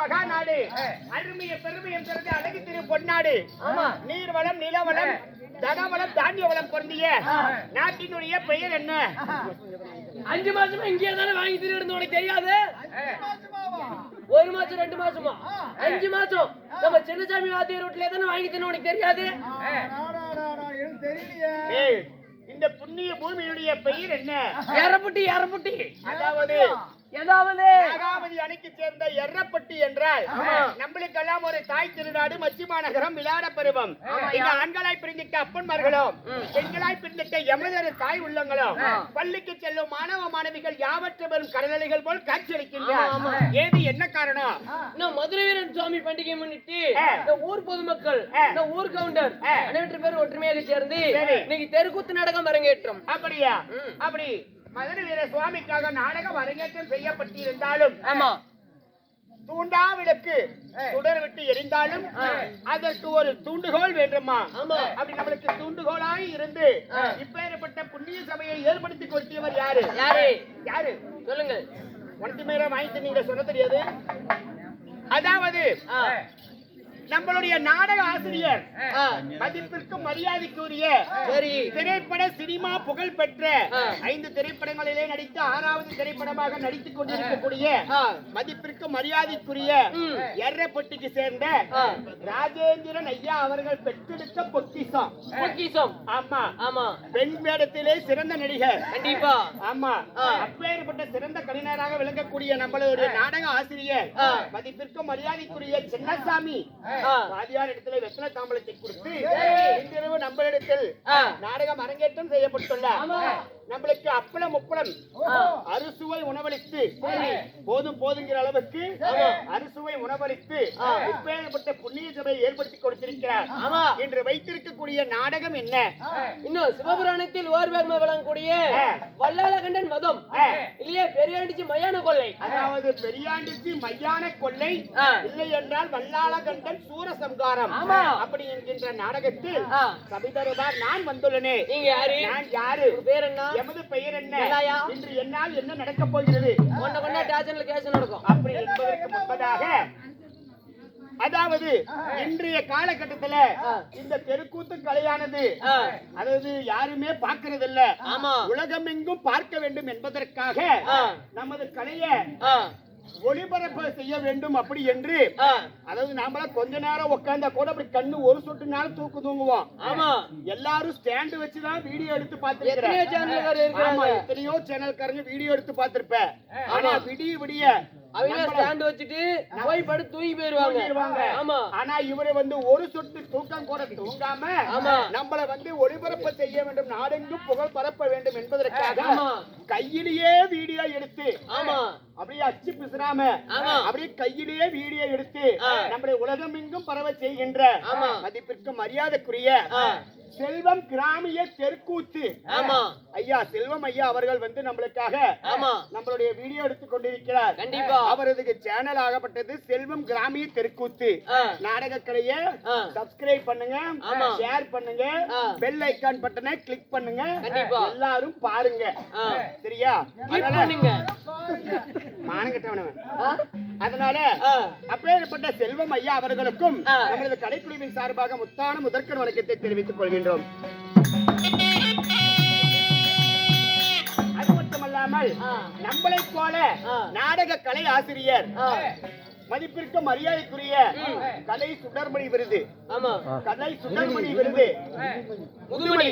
மகாநாடு. அருமைய பெருமையும் பிறகு அழகு திரு பொன்னாடு. ஆமா. நீர் வளம் நில வளம் தனவளம் தானிய வளம் பொருந்திய நாட்டினுடைய பெயர் என்ன? அஞ்சு மாசமா இங்கே தானே வாங்கி தின்னு உனக்கு தெரியாது? ஒரு மாசம் ரெண்டு மாசமா? அஞ்சு மாசம். நம்ம சின்னசாமி வாத்தியார் வீட்டுல தானே வாங்கி தின்னு உனக்கு தெரியாது? இந்த புண்ணிய பூமியினுடைய பெயர் என்ன? எரப்புட்டி எரப்புட்டி அதாவது ஏதாவது நாகாவதி அணைக்கு சேர்ந்த எர்ரப்பட்டி என்றால் நம்மளுக்கெல்லாம் ஒரு தாய் திருநாடு மச்சிமா நகரம் விளையாட பருவம். இந்த ஆண்களாய் பிரிந்திட்ட அப்பன்மார்களும் பெண்களாய் பிரிந்திட்ட எமதரு தாய் உள்ளங்களும் பள்ளிக்கு செல்லும் மாணவ மாணவிகள் யாவற்று பெறும் கடலைகள் போல் காட்சியளிக்கின்றார். ஏது என்ன காரணம்? நான் மதுரை வீரன் சுவாமி பண்டிகை முன்னிட்டு. இந்த ஊர் பொதுமக்கள். இந்த ஊர் கவுண்டர். அனைவற்று பேர் ஒற்றுமையாக சேர்ந்து சரி. இன்னைக்கு தெருக்கூத்து நாடகம் அரங்கேற்றம். அப்படியா. அப்படி. மதுரை வீர சுவாமிக்காக நாடகம் அரங்கேற்றம் செய்யப்பட்டிருந்தாலும் ஆமா. தூண்டா விளக்கு சுடர் விட்டு எரிந்தாலும் அதற்கு ஒரு தூண்டுகோல் வேண்டுமா. அப்படி நம்மளுக்கு தூண்டுகோலாய் இருந்து இப்பேற்பட்ட புண்ணிய சபையை ஏற்படுத்தி கொடுத்தவர் யாரு? யாரு? யாரு? சொல்லுங்க மேல வாங்கிட்டு நீங்க சொல்ல தெரியாது அதாவது. நம்மளுடைய நாடக ஆசிரியர் ஆ. மதிப்பிற்கும் மரியாதைக்குரிய சரி திரைப்பட சினிமா புகழ் பெற்ற. ஐந்து திரைப்படங்களிலே நடித்த ஆறாவது திரைப்படமாக நடித்துக் கொண்டிருக்கக்கூடிய. மதிப்பிற்கு மரியாதைக்குரிய. எர்ரப்பட்டிக்கு சேர்ந்த. ராஜேந்திரன் ஐயா அவர்கள் பெற்றெடுத்த பொக்கிஷம் பொக்கிஷம் ஆமா ஆமா பெண் வேடத்திலே சிறந்த நடிகர் கண்டிப்பா ஆமா. அப்பேற்பட்ட சிறந்த கலைஞராக விளங்கக்கூடிய நம்மளுடைய நாடக ஆசிரியர் ஆ. மதிப்பிற்கும் மரியாதைக்குரிய சின்னசாமி. வாதியார் இடத்துல வெத்தலை தாம்பலத்தை கொடுத்து இன்றிரவு நம்மளிடத்தில் ஆ. நாடகம் அரங்கேற்றம் செய்யப்பட்டுள்ளார் ஆமா. நம்மளுக்கு அப்பளம் முப்பளம் அறுசுவை உணவளித்து போதும் போதுங்கிற அளவுக்கு அறுசுவை உணவளித்து இப்பேற்பட்ட புண்ணிய சபையை ஏற்படுத்தி கொடுத்திருக்கிறார். இன்று வைத்திருக்கக்கூடிய நாடகம் என்ன? இன்னும் சிவபுராணத்தில் ஓர்வேர்ம விளங்கக்கூடிய ஆ. வல்லாளகண்டன் மதம். இல்லையே பெரியாண்டிச்சு மயான கொள்ளை. அதாவது பெரியாண்டிச்சி மையான கொள்ளை. இல்லை என்றால் வல்லாளகண்டன் சூரசம்காரம். அப்படி என்கின்ற நாடகத்தில் ஆ. சபிதருபார் நான் வந்துள்ளனே. நீங்க யாரு? நான் யாரு? பேர் என்ன? எமது பெயர் என்ன? இன்று என்னால் என்ன நடக்கப் போகிறது உன்னை கொண்டா ஸ்டேஷன்ல கேஸ் நடக்கும் அப்படி என்பதற்கு முன்பதாக அதாவது இன்றைய காலகட்டத்துல. இந்த தெருக்கூத்து கலையானது. அதாவது யாருமே பார்க்கறது இல்ல ஆமா உலகமெங்கும் பார்க்க வேண்டும் என்பதற்காக. நமது கலைய. ஒளிபரப்பு செய்ய வேண்டும் அப்படி என்று. அதாவது நாமள கொஞ்ச நேரம் உட்கார்ந்தா கூட அப்படி கண்ணு ஒரு சொட்டு நேரம் தூக்கு தூங்குவோம். ஆமா. எல்லாரும் ஸ்டாண்ட் வச்சுதான் வீடியோ எடுத்து. ஆமா எத்தனையோ சேனல்காரங்க வீடியோ எடுத்து பார்த்திருப்ப ஆனா விடிய விடிய அவங்க ஸ்டாண்ட் வச்சுட்டு போய் படுத்து தூங்கி போயிருவாங்க. ஆமா ஆனா இவரு வந்து ஒரு சொட்டு தூக்கம் கூட தூங்காம ஆமா. நம்மள வந்து ஒளிபரப்பு செய்ய வேண்டும் நாடெங்கும் புகழ் பரப்ப வேண்டும் என்பதற்காக. கையிலேயே வீடியோ எடுத்து ஆமா அப்படியே அச்சு பிசுறாம. அப்படியே கையிலேயே வீடியோ எடுத்து. நம்மளை உலகம் எங்கும் பரவ செய்கின்ற. மதிப்பிற்கு மரியாதைக்குரிய. செல்வம் கிராமிய தெருக்கூத்து ஆமா ஐயா செல்வம் ஐயா அவர்கள் வந்து நம்மளுக்காக நம்மளுடைய வீடியோ எடுத்து கொண்டிருக்கிறார் கண்டிப்பா. அவரது சேனல் ஆகப்பட்டது செல்வம் கிராமிய தெருக்கூத்து. நாடக கலைய. சப்ஸ்கிரைப் பண்ணுங்க. ஷேர் பண்ணுங்க. பெல் ஐகான் பட்டனை கிளிக் பண்ணுங்க கண்டிப்பா. எல்லாரும் பாருங்க. சரியா அதனால. அப்பேற்பட்ட செல்வம் ஐயா அவர்களுக்கும் ஆ. நம்மளது கடைக்குழுவின் சார்பாக முத்தான முதற்கண் வணக்கத்தை தெரிவித்துக் கொள்கின்றோம் அது மட்டுமல்லாமல் ஆ. நம்மளைப் போல. நாடக கலை ஆசிரியர். மதிப்பிற்கு மரியாதைக்குரிய கலை சுடர்மணி விருது ஆமா கலை சுடர்மணி விருது முதுமணி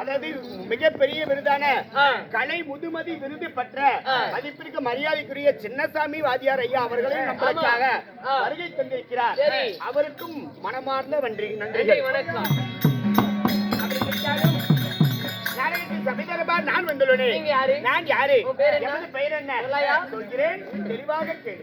அதாவது மிகப்பெரிய விருதான. கலை முதுமதி விருது பெற்ற. மதிப்பிற்கு மரியாதைக்குரிய சின்னசாமி வாதியார் ஐயா அவர்களையும் நம்மளுக்காக. வருகை தந்திருக்கிறார். அவருக்கும் மனமார்ந்த நன்றி நன்றி வணக்கம் சபைதரபார் நான் வந்துள்ளேன்? நான் யாரு? எமது பெயர் என்ன? சொல்கிறேன் தெளிவாக கேளு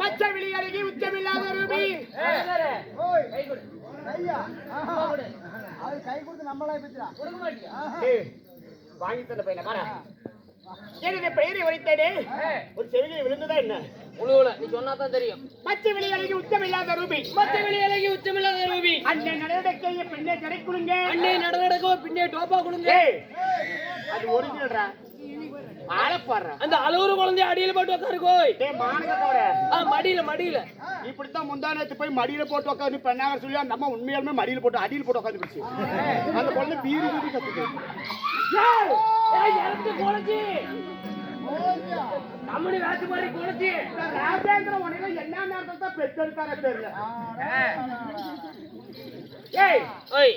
மச்ச விழி அருகே உச்சமில்லாத ரூபி. கை கொடு கை கொடுத்து நம்மளா ஏய், வாங்கி தந்த பையனை பாரு என்னுடைய பெயரை உரைத்தேனே? ஒரு செவிலியை விழுந்ததா என்ன? உழுவுல நீ சொன்னா தான் தெரியும் மச்ச ரூபி. ரூபி. நடவடிக்கையை பின்னே கடை கொடுங்க பின்னே டோப்பா கொடுங்க அது ஒரிஜினல்ரா அந்த அழுவுற குழந்தைய அடியில போட்டு உட்காரு கோய். டேய் மானகத்தோட ஆ மடியில மடியில. இப்படித்தான் முந்தா நேத்து போய் மடியில போட்டு உட்காந்து பண்ணாங்க சொல்லி அந்த அம்மா உண்மையாலுமே மடியில போட்டு அடியில போட்டு உட்காந்து போச்சு அந்த குழந்தை பீறி பீறி கத்துக்கு ஏய் இறந்து குழச்சி கம்மனி வேட்டு மாதிரி குழச்சி ராஜேந்திர உனக்கு என்ன நேரத்துல தான் பெற்றெடுத்தாரே தெரியல. ஏய் ஓய்.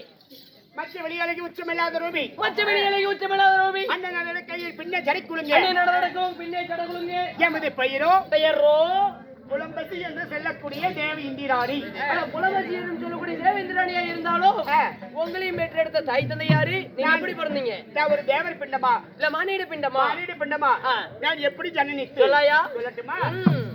மச்ச வெளியாளைக்கு உச்சமில்லாத ரூபி. மச்ச வெளியலகி உச்சமில்லாத ரூபி. அண்ணன் கையில் பின்னே நடக்கும் பின்னே எமது பெயரோ? பெயரோ? புலம்பசி என்று செல்லக்கூடிய தேவி இந்திராணி. ஆனா புலவசியர்னு சொல்லக்கூடிய தேவேந்திராணியா இருந்தாலும் ஆ, உங்களையும் பெற்றெடுத்த தாய் நீங்க எப்படி பிறந்தீங்க? நான் ஒரு தேவர் பிண்டமா? இல்ல மானிட பிண்டமா? மானிட பிண்டமா. நான் எப்படி ஜனனித்து? சொல்லாயா? சொல்லட்டுமா? ம்.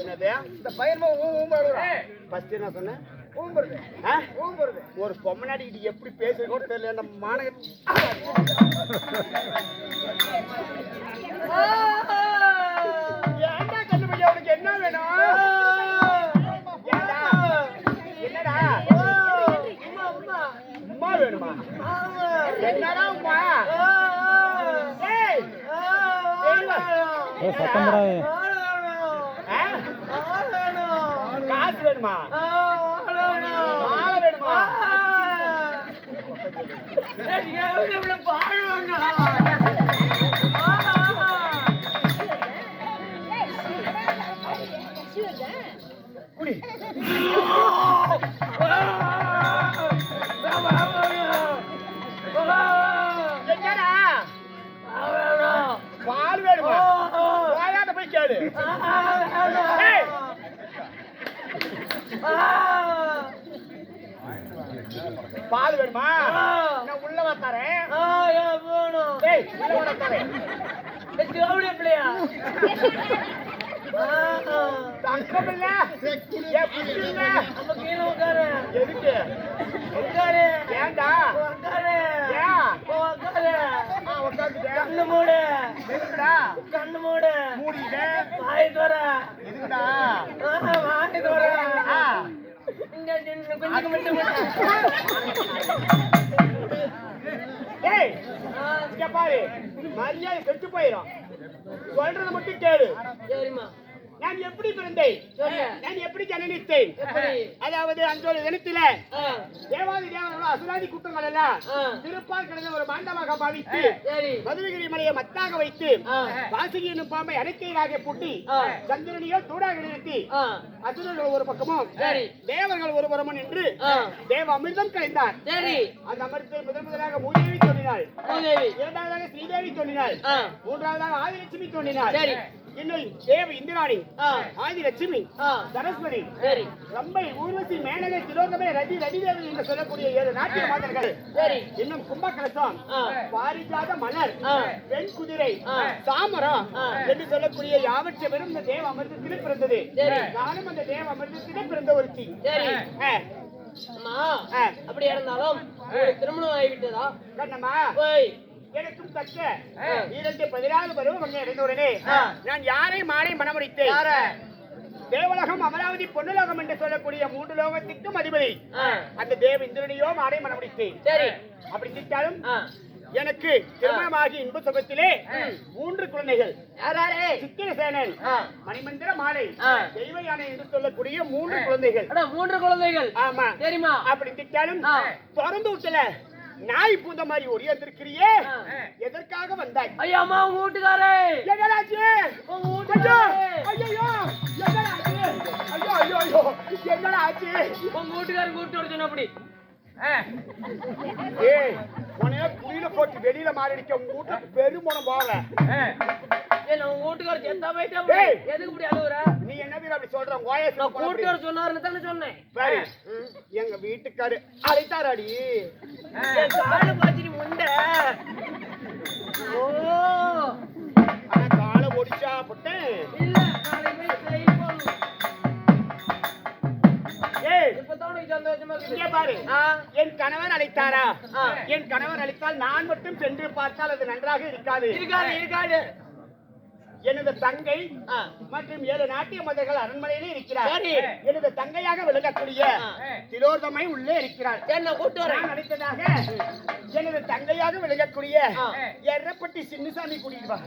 என்னது? இந்த பையன். ஃபர்ஸ்ட் என்ன சொன்னேன் ஊம்புறது. ஊம்புறது. ஒரு பொம்மனாடிக்கிட்டு எப்படி பேசுறது கூட தெரியல. பையன் உனக்கு என்ன வேணும்? என்னடா? உமா வேணுமா? என்னடா உமா? ஏய். காசு வேணுமா? மாலை வேணுமா பால் வேணுமா? நான் உள்ள வா தரேன் ஏய் உள்ள வர தரேன் தங்கம் இல்ல ஏன் புத்தி இல்ல எதுக்கு? ஏன்டா? ஏன்? ஆ உட்காந்துட்டேன் கண்ணு மூடு. எதுக்குடா? கண்ணு மூடு. மூடிட்டேன் வாய் தர எதுக்குடா? வாய் தர மரியாதை கெட்டு போயிடும் சொல்றது மட்டும் கேளு. சரிம்மா. நான் எப்படி பிறந்தேன்? நான் எப்படி ஜனனித்தேன்? அதாவது அன்றொரு தினத்தில தேவாதி தேவர்களோ அசுராதி கூட்டங்கள் எல்லாம் திருப்பால் கிடந்த ஒரு பாண்டமாக பாவித்து மதுரகிரி மலையை மத்தாக வைத்து வாசுகி என்னும் பாம்பை அரைக்கையாக பூட்டி சந்திரனையோ தூடாக நிறுத்தி அசுரர்கள் ஒரு பக்கமும் தேவர்கள் ஒரு புறமும் நின்று தேவ அமிர்தம் கலைந்தார் அந்த அமிர்தத்தை முதன் முதலாக மூதேவி தோன்றினாள். இரண்டாவதாக ஸ்ரீதேவி தோன்றினாள். மூன்றாவதாக ஆதிலட்சுமி தோன்றினாள். இன்னும் தேவ இந்திராணி ஆ, ஆதிலட்சுமி ஆ, சரஸ்வதி சரி. ரம்பை ஊர்வசி மேனகை திலோகமே ரதி ரதிதேவி என்று சொல்லக்கூடிய ஏழு நாட்டிய மாதர்கள். சரி. இன்னும் கும்பகலசம் பாரிஜாத மலர் பெண் குதிரை ஆ. என்று சொல்லக்கூடிய யாவற்றை பெரும் இந்த தேவ அமிர்தத்திலே பிறந்தது. நானும் அந்த தேவ அமிர்தத்திலே பிறந்த ஒருத்தி. அப்படி இருந்தாலும் திருமணம் ஆகிவிட்டதா? கண்ணம்மா. ஓய் எனக்கும் தக்க இரண்டு பதினாறு பருவம் அங்கே இறந்தவுடனே ஆ. நான் யாரை மாலை மனமுடித்தேன் தேவலோகம் அமராவதி பொன்னுலோகம் என்று சொல்லக்கூடிய மூன்று லோகத்திற்கும் அதிபதி. அந்த தேவ இந்திரனையோ மாலை மனமுடித்தேன் சரி. அப்படி ஆ, எனக்கு திருமணமாகி இன்ப சுகத்திலே மூன்று குழந்தைகள். சித்திரசேனன் மணிமந்திர மாலை. தெய்வ யானை என்று சொல்லக்கூடிய மூன்று குழந்தைகள். மூன்று குழந்தைகள். ஆமா. சரிம்மா அப்படி திட்டாலும். திறந்து விட்டல நாய் பூந்த மாதிரி ஒடியாந்திருக்கிறியே ஆ. எதற்காக வந்தாய்? ஐயா அம்மா உங்க வீட்டுக்காரே. என்னடாச்சு உங்க ஐயோ வீட்டுக்காரே ஐயோ என்னடாச்சு ஐயோ ஐயோ ஐயோ என்னடா ஆச்சு உங்க வீட்டுக்காரர் கூப்பிட்டு வர சொன்ன அப்படி. ஏய் உனைய குளியில போட்டு வெளியில மாறிடிக்க உங்க வீட்டுக்கு பெருமணம் போக வீட்டுக்காரர் செத்தா போயிட்டா. எதுக்கு இப்படி அழுகுற நீ என்ன வீர அப்படி சொல்ற? ஓயஸ் நான் வர சொன்னாருன்னு தானே சொன்னேன். சரி. எங்க வீட்டுக்காரு அழைத்தாராடி என் காலை பாத்திரி முண்டை. ஓ. ஆனா காலை ஒடிச்சா போட்டேன். இல்ல நாளைக்கு போய் பாரு. ஆ. என் கணவர் அழைத்தாரா. என் கணவர் அழைத்தால் நான் மட்டும் சென்று பார்த்தால் அது நன்றாக இருக்காது. இருக்காது இருக்காது. எனது தங்கை மற்றும் ஏழு நாட்டிய மதர்கள் அரண்மனையிலே இருக்கிறார். எனது தங்கையாக விளங்கக்கூடிய. திலோதமை உள்ளே இருக்கிறார் சரி நான் கூப்பிட்டு வரேன் நான் அழைத்ததாக எனது தங்கையாக விளங்கக்கூடிய. எர்ரப்பட்டி சின்னசாமி கூட்டிட்டு வா